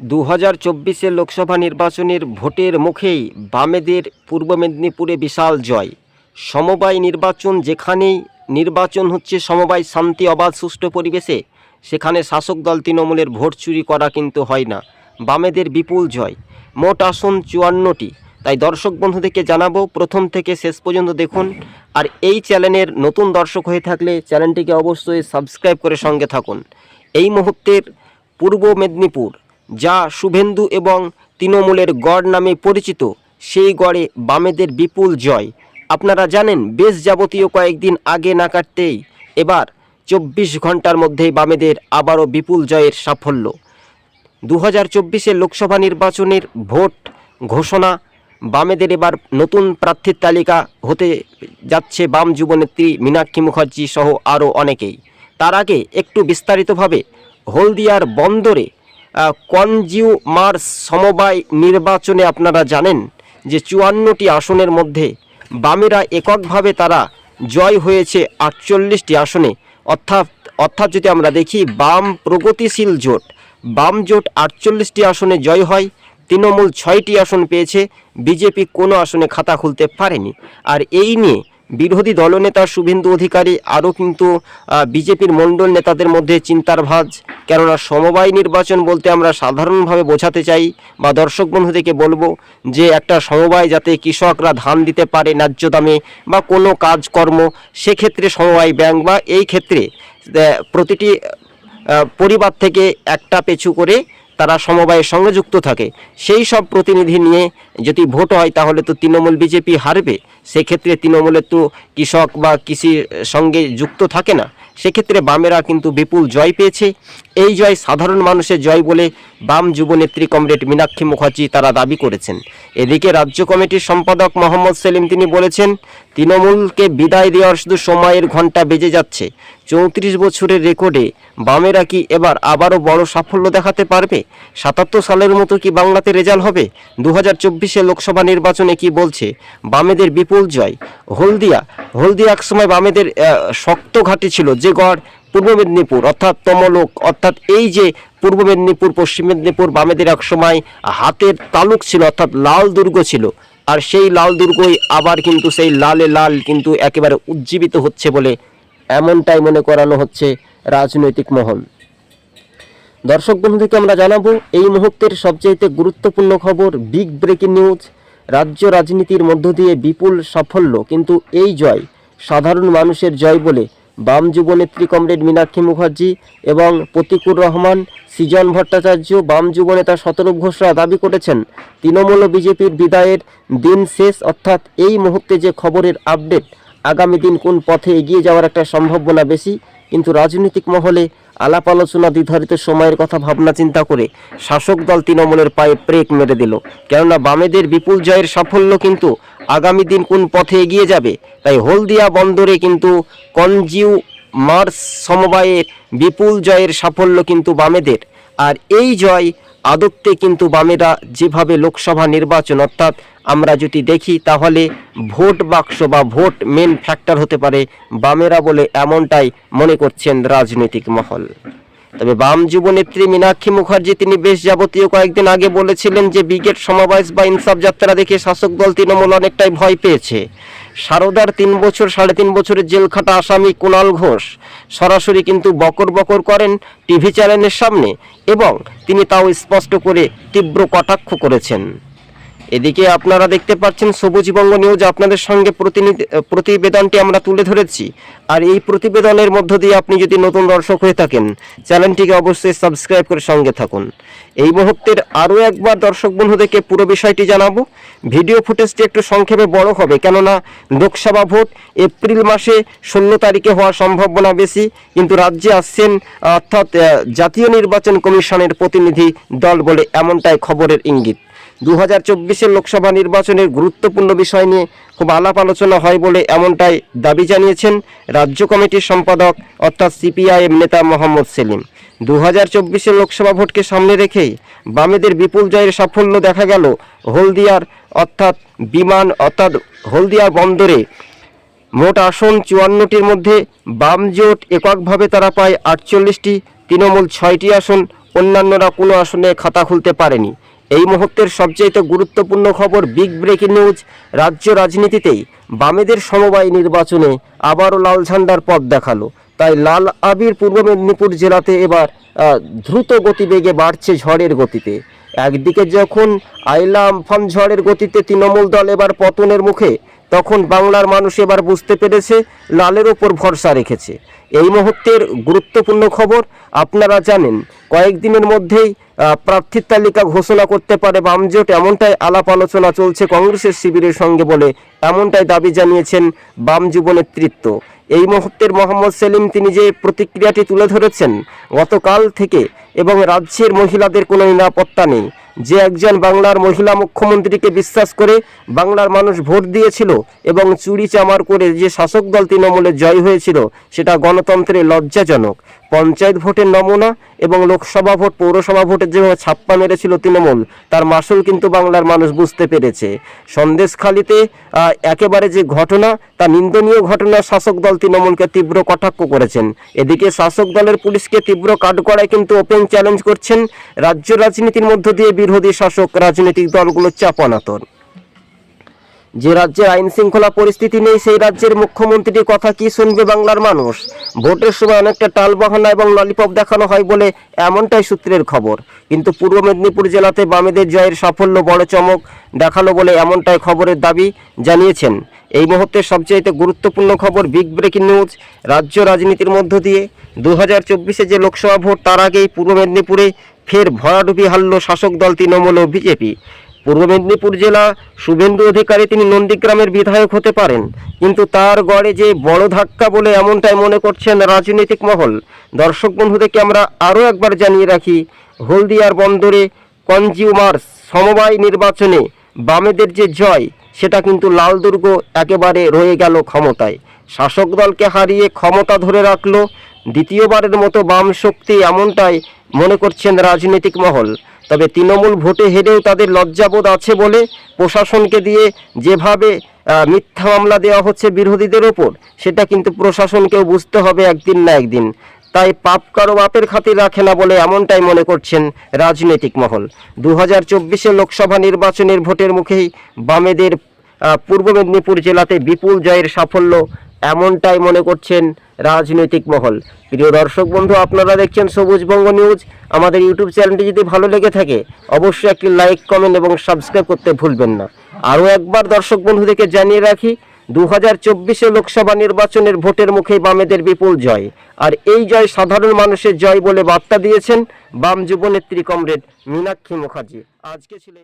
দু হাজার চব্বিশের লোকসভা নির্বাচনের ভোটের মুখেই বামেদের পূর্ব মেদিনীপুরে বিশাল জয়। সমবায় নির্বাচন যেখানেই, নির্বাচন হচ্ছে সমবায় শান্তি, অবাধ, সুষ্ঠু পরিবেশে। সেখানে শাসক দল তৃণমূলের ভোট চুরি করা কিন্তু হয় না। বামেদের বিপুল জয়। মোট আসন চুয়ান্নটি। তাই দর্শক বন্ধুদেরকে জানাব, প্রথম থেকে শেষ পর্যন্ত দেখুন। আর এই চ্যানেলের নতুন দর্শক হয়ে থাকলে চ্যানেলটিকে অবশ্যই সাবস্ক্রাইব করে সঙ্গে থাকুন। এই মুহূর্তের পূর্ব মেদিনীপুর যা শুভেন্দু এবং তৃণমূলের গড় নামে পরিচিত, সেই গড়ে বামেদের বিপুল জয়। আপনারা জানেন, বেশ যাবতীয় কয়েকদিন আগে না কাটতেই এবার চব্বিশ ঘণ্টার মধ্যেই বামেদের আবারও বিপুল জয়ের সাফল্য। দু হাজার লোকসভা নির্বাচনের ভোট ঘোষণা, বামেদের এবার নতুন প্রার্থীর তালিকা হতে যাচ্ছে বাম যুবনেত্রী মীনাক্ষী মুখার্জি সহ আরও অনেকেই। তার আগে একটু বিস্তারিতভাবে হলদিয়ার বন্দরে কনজিউমার সমবায় নির্বাচনে আপনারা জানেন যে চুয়ান্নটি আসনের মধ্যে বামেরা এককভাবে তারা জয় হয়েছে আটচল্লিশটি আসনে। অর্থাৎ অর্থাৎ যদি আমরা দেখি, বাম প্রগতিশীল জোট। বাম জোট আটচল্লিশটি আসনে জয় হয়, তৃণমূল ছয়টি আসন পেয়েছে, বিজেপি কোনো আসনে খাতা খুলতে পারেনি। আর এই নিয়ে বিরোধী দলনেতা শুভেন্দু অধিকারী আরও কিন্তু বিজেপির মণ্ডল নেতাদের মধ্যে চিন্তার ভাঁজ। কেননা সমবায় নির্বাচন বলতে আমরা সাধারণভাবে বোঝাতে চাই বা দর্শক বন্ধুদেরকে বলব যে একটা সমবায় যাতে কৃষকরা ধান দিতে পারে ন্যায্য দামে বা কোনো কাজকর্ম, সেক্ষেত্রে সমবায় ব্যাংক বা এই ক্ষেত্রে প্রতিটি পরিবার থেকে একটা পেছু করে তারা সমবায়ের সঙ্গে যুক্ত থাকে। সেই সব প্রতিনিধি নিয়ে যদি ভোট হয় তাহলে তো তৃণমূল বিজেপি হারবে। সেক্ষেত্রে তৃণমূলের তো কৃষক বা কৃষির সঙ্গে যুক্ত থাকে না। সেক্ষেত্রে বামেরা কিন্তু বিপুল জয় পেয়েছে। এই জয় সাধারণ মানুষের জয় বলে বাম যুবনেত্রী কমরেড মীনাক্ষী মুখার্জি তারা দাবি করেছেন। এদিকে রাজ্য কমিটির সম্পাদক মোহাম্মদ সেলিম তিনি বলেছেন, তৃণমূলকে বিদায় দেওয়ার শুধু সময়ের ঘণ্টা বেজে যাচ্ছে। চৌত্রিশ বছরের রেকর্ডে বামেরা কি এবার আবারও বড় সাফল্য দেখাতে পারবে? সাতাত্তর সালের মতো কি বাংলাতে রেজাল্ট হবে? দু হাজার লোকসভা নির্বাচনে কি বলছে? বামেদের বিপুল জয় হলদিয়া হলদিয়া এক সময় বামেদের শক্ত ঘাঁটি ছিল যে গড় পূর্ব মেদিনীপুর, অর্থাৎ তমলোক, অর্থাৎ এই যে পূর্ব মেদিনীপুর, পশ্চিম মেদিনীপুর বামেদের একসময় হাতের তালুক ছিল, অর্থাৎ লাল দুর্গ ছিল। আর সেই লাল দুর্গই আবার কিন্তু সেই লালে লাল কিন্তু একেবারে উজ্জীবিত হচ্ছে বলে এমনটাই মনে করানো হচ্ছে রাজনৈতিক মহল। দর্শক বন্ধুদেরকে আমরা জানাব, এই মুহূর্তের সবচাইতে গুরুত্বপূর্ণ খবর বিগ ব্রেকিং নিউজ রাজ্য রাজনীতির মধ্য দিয়ে বিপুল সাফল্য, কিন্তু এই জয় সাধারণ মানুষের জয় বলে বাম যুবনেত্রী কমরেড মীনাক্ষী মুখার্জি এবং প্রতিকুর রহমান, সৃজন ভট্টাচার্য বাম যুবনেতা শতরূপ ঘোষরা দাবি করেছেন, তৃণমূল বিজেপির বিদায়ের দিন শেষ, অর্থাৎ এই মুহূর্তে যে খবরের আপডেট, আগামী দিন কোন পথে এগিয়ে যাওয়ার একটা সম্ভাবনা বেশি, কিন্তু রাজনৈতিক মহলে আলাপ আলোচনা নির্ধারিত সময়ের কথা ভাবনা চিন্তা করে শাসক দল তৃণমূলের পায়ে প্রেক মেরে দিল। কেননা বামেদের বিপুল জয়ের সাফল্য কিন্তু আগামী দিন কোন পথে এগিয়ে যাবে? তাই হলদিয়া বন্দরে কিন্তু কনজিউ মার্স সমবায়ের বিপুল জয়ের সাফল্য কিন্তু বামেদের। আর এই জয় আদত্তে কিন্তু বামেরা যেভাবে লোকসভা নির্বাচন, অর্থাৎ আমরা যদি দেখি তাহলে ভোট বাক্স বা ভোট মেন ফ্যাক্টর হতে পারে বামেরা বলে এমনটাই মনে করছেন রাজনৈতিক মহল। তবে বাম যুবনেত্রী মীনাক্ষী মুখার্জি তিনি বেশ যাবতীয় কয়েকদিন আগে বলেছিলেন যে ব্রিগেড সমাবেশ বা ইনসাফ যাত্রা দেখে শাসক দল তৃণমূল অনেকটাই ভয় পেয়েছে। সারদার তিন বছর, সাড়ে তিন বছরের জেল খাটা আসামি কুণাল ঘোষ। সরাসরি কিন্তু বকর বকর করেন টিভি চ্যানেলের সামনে এবং তিনি তাও স্পষ্ট করে তীব্র কটাক্ষ করেছেন। এদিকে আপনারা দেখতে পাচ্ছেন সবুজবঙ্গ নিউজ আপনাদের সঙ্গে প্রতিনিধি প্রতিবেদনটি আমরা তুলে ধরেছি। আর এই প্রতিবেদনের মধ্য দিয়ে আপনি যদি নতুন দর্শক হয়ে থাকেন, চ্যানেলটিকে অবশ্যই সাবস্ক্রাইব করে সঙ্গে থাকুন। এই মুহূর্তের আরও একবার দর্শক বন্ধুদেরকে পুরো বিষয়টি জানাব। ভিডিও ফুটেজটি একটু সংক্ষেপে বড় হবে, কেননা লোকসভা ভোট এপ্রিল মাসে ষোলো তারিখে হওয়ার সম্ভাবনা বেশি, কিন্তু রাজ্যে আসছেন অর্থাৎ জাতীয় নির্বাচন কমিশনের প্রতিনিধি দল বলে এমনটাই খবরের ইঙ্গিত। দু হাজার চব্বিশের লোকসভা নির্বাচনের গুরুত্বপূর্ণ বিষয় নিয়ে খুব আলাপ আলোচনা হয় বলে এমনটাই দাবি জানিয়েছেন রাজ্য কমিটির সম্পাদক, অর্থাৎ সিপিআইএম নেতা মোহাম্মদ সেলিম। দু হাজার চব্বিশের লোকসভা ভোটকে সামনে রেখেই বামেদের বিপুল জয়ের সাফল্য দেখা গেল হলদিয়ার, অর্থাৎ বিমান, অর্থাৎ হলদিয়া বন্দরে। মোট আসন চুয়ান্নটির মধ্যে বাম জোট এককভাবে তারা পায় আটচল্লিশটি, তৃণমূল ছয়টি আসন, অন্যান্যরা কোনো আসনে খাতা খুলতে পারেনি। এই মুহূর্তের সবচেয়ে গুরুত্বপূর্ণ খবর বিগ ব্রেকিং নিউজ রাজ্য রাজনীতিতেই। বামেদের সমবায় নির্বাচনে আবারও লাল ঝান্ডার পথ দেখাল। তাই লাল আবির পূর্ব মেদিনীপুর জেলাতে এবার দ্রুত গতিবেগে বাড়ছে ঝড়ের গতিতে। একদিকে যখন আইলা আমফান ঝড়ের গতিতে তৃণমূল দল এবার পতনের মুখে, তখন বাংলার মানুষ এবার বুঝতে পেরেছে লালের ওপর ভরসা রেখেছে। এই মুহূর্তের গুরুত্বপূর্ণ খবর আপনারা জানেন, কয়েকদিনের মধ্যেই প্রার্থীর তালিকা ঘোষণা করতে পারে বামজোট এমনটাই আলাপ আলোচনা চলছে কংগ্রেসের শিবিরের সঙ্গে বলে এমনটাই দাবি জানিয়েছেন বাম যুব নেতৃত্ব। এই মুহূর্তের মোহাম্মদ সেলিম, তিনি যে প্রতিক্রিয়াটি তুলে ধরেছেন, গতকাল থেকে এবং রাজ্যের মহিলাদের কোনো নিরাপত্তা নেই। যে একজন বাংলার মহিলা মুখ্যমন্ত্রীকে বিশ্বাস করে বাংলার মানুষ ভোট দিয়েছিল এবং চুরি চামার করে যে শাসক দল তৃণমূলের জয় হয়েছিল, সেটা গণতন্ত্রের লজ্জাজনক। পঞ্চায়েত ভোটের নমুনা এবং লোকসভা ভোট, পৌরসভা ভোটের যেভাবে ছাপ্পা মেরেছিল তৃণমূল, তার মাসুল কিন্তু বাংলার মানুষ বুঝতে পেরেছে। সন্দেশখালিতে একেবারে যে ঘটনা, তা নিন্দনীয় ঘটনা শাসক দল তৃণমূলকে তীব্র কটাক্ষ করেছেন। এদিকে শাসক দলের পুলিশকে তীব্র কাঠগড়ায় কিন্তু ওপেন চ্যালেঞ্জ করছেন রাজ্য রাজনীতির মধ্য দিয়ে বিরোধী শাসক, রাজনৈতিক দলগুলো চাপানাতর যে রাজ্যের আইন শৃঙ্খলা পরিস্থিতি নেই, সেই রাজ্যের মুখ্যমন্ত্রীর কথা কি শুনবে বাংলার মানুষ? ভোটের সময় অনেকটা টালবাহানা এবং ললিপপ দেখানো হয় বলে এমনটাই সূত্রের খবর। কিন্তু পূর্ব মেদিনীপুর জেলাতে বামেদের জয়ের সাফল্য বড় চমক দেখাল বলে এমনটাই খবরের দাবি জানিয়েছেন। এই মুহূর্তে সবচেয়ে গুরুত্বপূর্ণ খবর বিগ ব্রেকিং নিউজ, রাজ্য রাজনীতির মধ্য দিয়ে। দু হাজার চব্বিশে যে লোকসভা ভোট, তার আগেই পূর্ব মেদিনীপুরে ফের ভরাডুবি হারল শাসক দল তৃণমূল ও বিজেপি। পূর্ব মেদিনীপুর জেলা শুভেন্দু অধিকারী তিনি নন্দীগ্রামের বিধায়ক হতে পারেন। কিন্তু তার গড়ে যে বড় ধাক্কা বলে এমনটাই মনে করছেন রাজনৈতিক মহল। দর্শক বন্ধুদেরকে আমরা আরও একবার জানিয়ে রাখি, হলদিয়ার বন্দরে কনজিউমার সমবায় নির্বাচনে বামেদের যে জয়, সেটা কিন্তু লাল দুর্গ একেবারে রয়ে গেল ক্ষমতায়। শাসক দলকে হারিয়ে ক্ষমতা ধরে রাখল, দ্বিতীয়বারের মতো বাম শক্তি এমনটাই মনে করছেন রাজনৈতিক মহল। তবে তৃণমূল ভোটে হেরেও তাদের লজ্জাবোধ আছে বলে প্রশাসনকে দিয়ে যেভাবে মিথ্যা মামলা দেওয়া হচ্ছে বিরোধীদের ওপর, সেটা কিন্তু প্রশাসনকেও বুঝতে হবে একদিন না একদিন। তাই পাপ কারও বাপের খাতির রাখে না বলে এমনটাই মনে করছেন রাজনৈতিক মহল। দু হাজার চব্বিশে লোকসভা নির্বাচনের ভোটের মুখেই বামেদের পূর্ব মেদিনীপুর জেলাতে বিপুল জয়ের সাফল্য এমনটাই মনে করছেন রাজনৈতিক মহল। প্রিয় দর্শক বন্ধু, আপনারা দেখছেন সবুজবঙ্গ নিউজ। আমাদের ইউটিউব চ্যানেলটি যদি ভালো লেগে থাকে, অবশ্যই একটি লাইক, কমেন্ট এবং সাবস্ক্রাইব করতে ভুলবেন না। আরও একবার দর্শক বন্ধুদেরকে জানিয়ে রাখি দু হাজার চব্বিশে লোকসভা নির্বাচনের ভোটের মুখে বামেদের বিপুল জয়। আর এই জয় সাধারণ মানুষের জয় বলে বার্তা দিয়েছেন বাম যুবনেত্রী কমরেড মীনাক্ষী মুখার্জি। আজকে ছিল